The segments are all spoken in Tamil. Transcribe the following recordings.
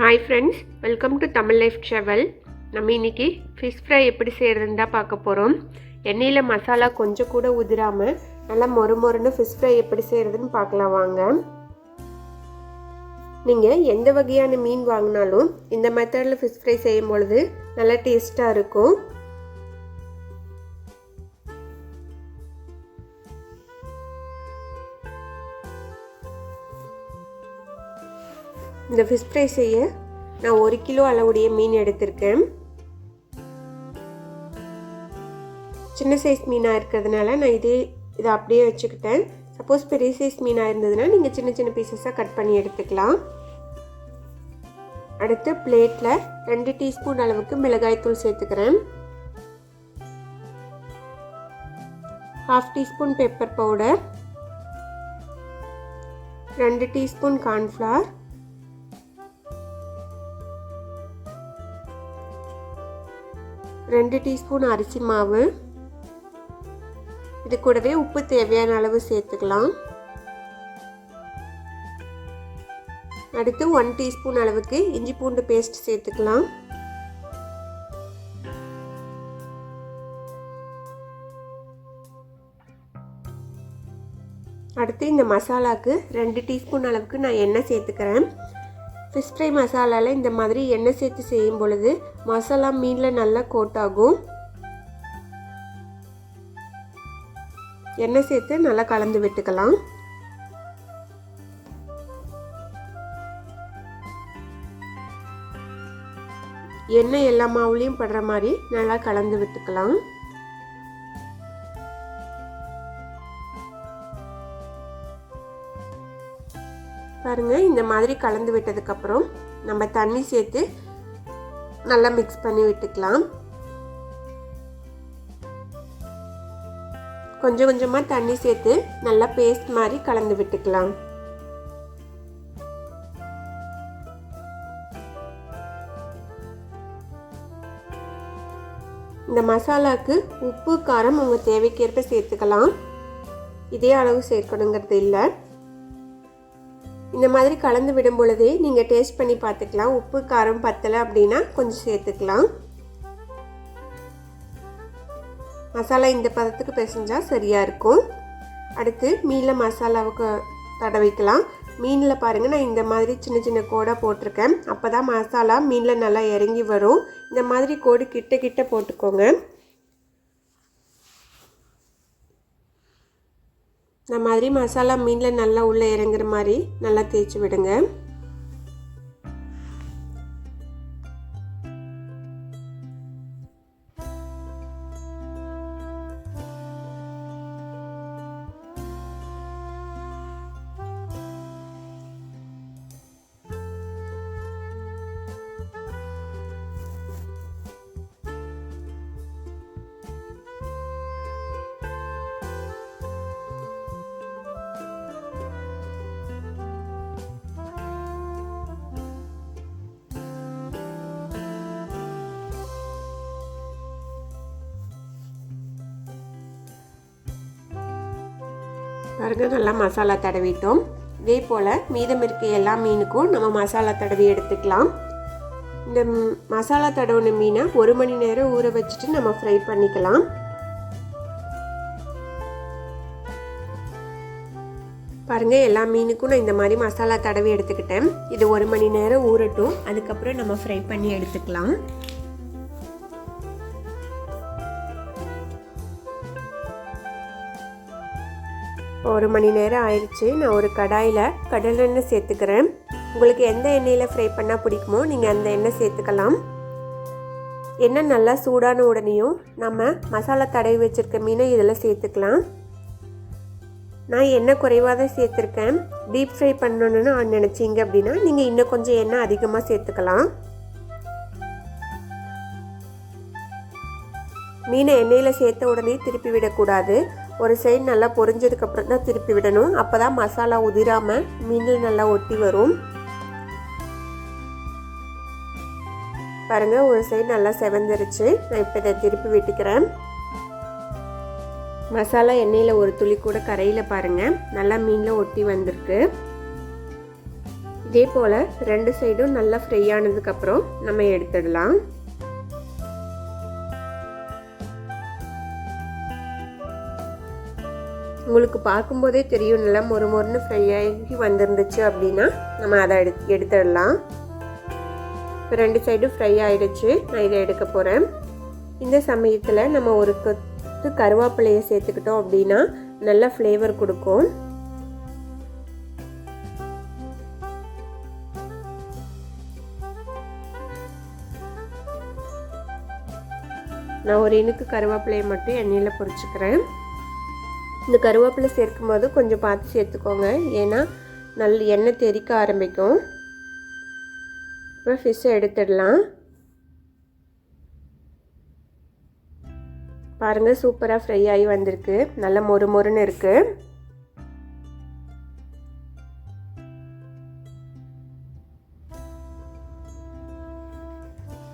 Hi friends welcome to Tamil life travel நம்ம இன்னைக்கு ஃபிஷ் ஃப்ரை எப்படி செய்கிறதுன்னு தான் பார்க்க போகிறோம் எண்ணெயில் மசாலா கொஞ்சம் கூட உதிராமல் நல்லா மொறு மொறுன்னு ஃபிஷ் ஃப்ரை எப்படி செய்கிறதுன்னு பார்க்கலாம் வாங்க. நீங்கள் எந்த வகையான மீன் வாங்கினாலும் இந்த மெத்தடில் ஃபிஷ் ஃப்ரை செய்யும் பொழுது நல்லா டேஸ்ட்டாக இருக்கும். இந்த ஃபிஷ் ஃப்ரை செய்ய நான் ஒரு கிலோ அளவுடைய மீன் எடுத்திருக்கேன். சின்ன சைஸ் மீனாக இருக்கிறதுனால நான் இதே இதை அப்படியே வச்சுக்கிட்டேன். சப்போஸ் பெரிய சைஸ் மீனாக இருந்ததுன்னா நீங்கள் சின்ன சின்ன பீசஸாக கட் பண்ணி எடுத்துக்கலாம். அடுத்து பிளேட்டில் ரெண்டு டீஸ்பூன் அளவுக்கு மிளகாய்த்தூள் சேர்த்துக்கிறேன். ஹாஃப் டீஸ்பூன் பெப்பர் பவுடர் ரெண்டு டீஸ்பூன் கார்ன்ஃப்ளவர் ரெண்டு டீஸ்பூன் அரிசி மாவு. இது கூடவே உப்பு தேவையான அளவு சேர்த்துக்கலாம். அடுத்து ஒன் டீஸ்பூன் அளவுக்கு இஞ்சி பூண்டு பேஸ்ட் சேர்த்துக்கலாம். அடுத்து இந்த மசாலாவுக்கு ரெண்டு டீஸ்பூன் அளவுக்கு நான் எண்ணெய் சேர்த்துக்கிறேன். ஃபிஷ் ஃப்ரை மசாலாவில் இந்த மாதிரி எண்ணெய் சேர்த்து செய்யும் பொழுது மசாலா மீனில் நல்லா கோட் ஆகும். எண்ணெய் சேர்த்து நல்லா கலந்து விட்டுக்கலாம். எண்ணெய் எல்லா மாவுலேயும் படுற மாதிரி நல்லா கலந்து விட்டுக்கலாம். பாருங்கள் இந்த மாதிரி கலந்து விட்டதுக்கப்புறம் நம்ம தண்ணி சேர்த்து நல்லா மிக்ஸ் பண்ணி விட்டுக்கலாம். கொஞ்சம் கொஞ்சமாக தண்ணி சேர்த்து நல்லா பேஸ்ட் மாதிரி கலந்து விட்டுக்கலாம். இந்த மசாலாவுக்கு உப்பு காரம் உங்கள் தேவைக்கேற்ப சேர்த்துக்கலாம். இதே அளவு சேர்க்கணுங்கிறது இல்லை. இந்த மாதிரி கலந்து விடும் பொழுதே நீங்கள் டேஸ்ட் பண்ணி பார்த்துக்கலாம். உப்பு காரம் பத்தலை அப்படின்னா கொஞ்சம் சேர்த்துக்கலாம். மசாலா இந்த பதத்துக்கு பிசைஞ்சால் சரியாக இருக்கும். அடுத்து மீனில் மசாலாவுக்கு தடவிக்கலாம் மீனில் பாருங்கள் நான் இந்த மாதிரி சின்ன சின்ன கோடாக போட்டிருக்கேன். அப்போ தான் மசாலா மீனில் நல்லா இறங்கி வரும். இந்த மாதிரி கோடு கிட்ட கிட்ட போட்டுக்கோங்க. இந்த மாதிரி மசாலா மீனில் நல்லா உள்ளே இறங்குற மாதிரி நல்லா தேய்ச்சி விடுங்க. பாருங்க நல்லா மசாலா தடவிட்டோம். இதே போல் மீதம் இருக்க எல்லா மீனுக்கும் நம்ம மசாலா தடவி எடுத்துக்கலாம். இந்த மசாலா தடவின மீனை ஒரு மணி நேரம் ஊற வச்சுட்டு நம்ம ஃப்ரை பண்ணிக்கலாம். பாருங்கள் எல்லா மீனுக்கும் நான் இந்த மாதிரி மசாலா தடவி எடுத்துக்கிட்டேன். இது ஒரு மணி நேரம் ஊறட்டும். அதுக்கப்புறம் நம்ம ஃப்ரை பண்ணி எடுத்துக்கலாம். ஒரு மணி நேரம் ஆயிடுச்சு. நான் ஒரு கடாயில் கடலெண்ணெய் சேர்த்துக்கிறேன். உங்களுக்கு எந்த எண்ணெயில் ஃப்ரை பண்ணால் பிடிக்குமோ நீங்கள் அந்த எண்ணெய் சேர்த்துக்கலாம். எண்ணெய் நல்லா சூடான உடனேயும் நம்ம மசாலா தடவி வச்சுருக்க மீனை இதில் சேர்த்துக்கலாம். நான் எண்ணெய் குறைவாக தான் சேர்த்துருக்கேன். டீப் ஃப்ரை பண்ணணும்னு நினச்சிங்க அப்படின்னா நீங்கள் இன்னும் கொஞ்சம் எண்ணெய் அதிகமாக சேர்த்துக்கலாம். மீனை எண்ணெயில் சேர்த்த உடனே திருப்பி விடக்கூடாது. ஒரு சைடு நல்லா பொரிஞ்சதுக்கப்புறம் தான் திருப்பி விடணும். அப்போ தான் மசாலா உதிராமல் மீன் நல்லா ஒட்டி வரும். பாருங்கள் ஒரு சைடு நல்லா செவந்துருச்சு. நான் இப்போ இதை திருப்பி விட்டுக்கிறேன். மசாலா எண்ணெயில் ஒரு துளி கூட கரையில் பாருங்கள் நல்லா மீனில் ஒட்டி வந்திருக்கு. இதே போல் ரெண்டு சைடும் நல்லா ஃப்ரை ஆனதுக்கப்புறம் நம்ம எடுத்துடலாம். உங்களுக்கு பார்க்கும்போதே தெரியும் நல்லா மொறு மொறுன்னு ஃப்ரை ஆகி வந்திருந்துச்சு அப்படின்னா நம்ம அதை எடு எடுத்துடலாம். இப்போ ரெண்டு சைடும் ஃப்ரை ஆகிடுச்சு நான் இதை எடுக்க போகிறேன் இந்த சமயத்தில் நம்ம ஒரு கொத்து கருவேப்பிலையை சேர்த்துக்கிட்டோம் அப்படின்னா நல்ல ஃப்ளேவர் கொடுக்கும். நான் ஒரு இனுக்கு கருவேப்பிலையை மட்டும் எண்ணெயில் பொரிச்சுக்கிறேன். இந்த கருவேப்பிலை சேர்க்கும் போது கொஞ்சம் பார்த்து சேர்த்துக்கோங்க. ஏன்னா நல்ல எண்ணெய் தெறிக்க ஆரம்பிக்கும். அப்புறம் ஃபிஷ்ஷை எடுத்துடலாம். பாருங்கள் சூப்பராக ஃப்ரை ஆகி வந்திருக்கு. நல்ல மொறு மொறுன்னு இருக்குது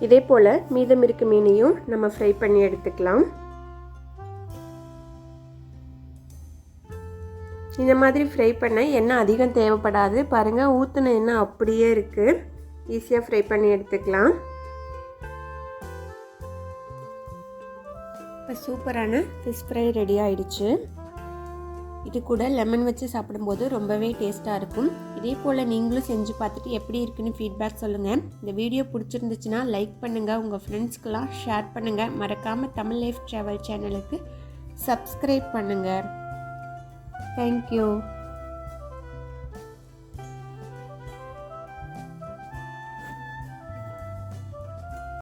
இதே போல் மீதம் இருக்க மீனையும் நம்ம ஃப்ரை பண்ணி எடுத்துக்கலாம். இந்த மாதிரி ஃப்ரை பண்ண எண்ணெய் அதிகம் தேவைப்படாது. பாருங்கள் ஊற்றின எண்ணெய் அப்படியே இருக்குது ஈஸியாக ஃப்ரை பண்ணி எடுத்துக்கலாம். இப்போ சூப்பரான ஃபிஷ் ஃப்ரை ரெடி ஆயிடுச்சு. இது கூட லெமன் வச்சு சாப்பிடும்போது ரொம்பவே டேஸ்ட்டாக இருக்கும். இதே போல் நீங்களும் செஞ்சு பார்த்துட்டு எப்படி இருக்குன்னு ஃபீட்பேக் சொல்லுங்கள் இந்த வீடியோ பிடிச்சிருந்துச்சுன்னா லைக் பண்ணுங்கள் உங்கள் ஃப்ரெண்ட்ஸ்க்கெலாம் ஷேர் பண்ணுங்கள் மறக்காமல் தமிழ் லைஃப் ட்ராவல் சேனலுக்கு சப்ஸ்கிரைப் பண்ணுங்கள் Thank you.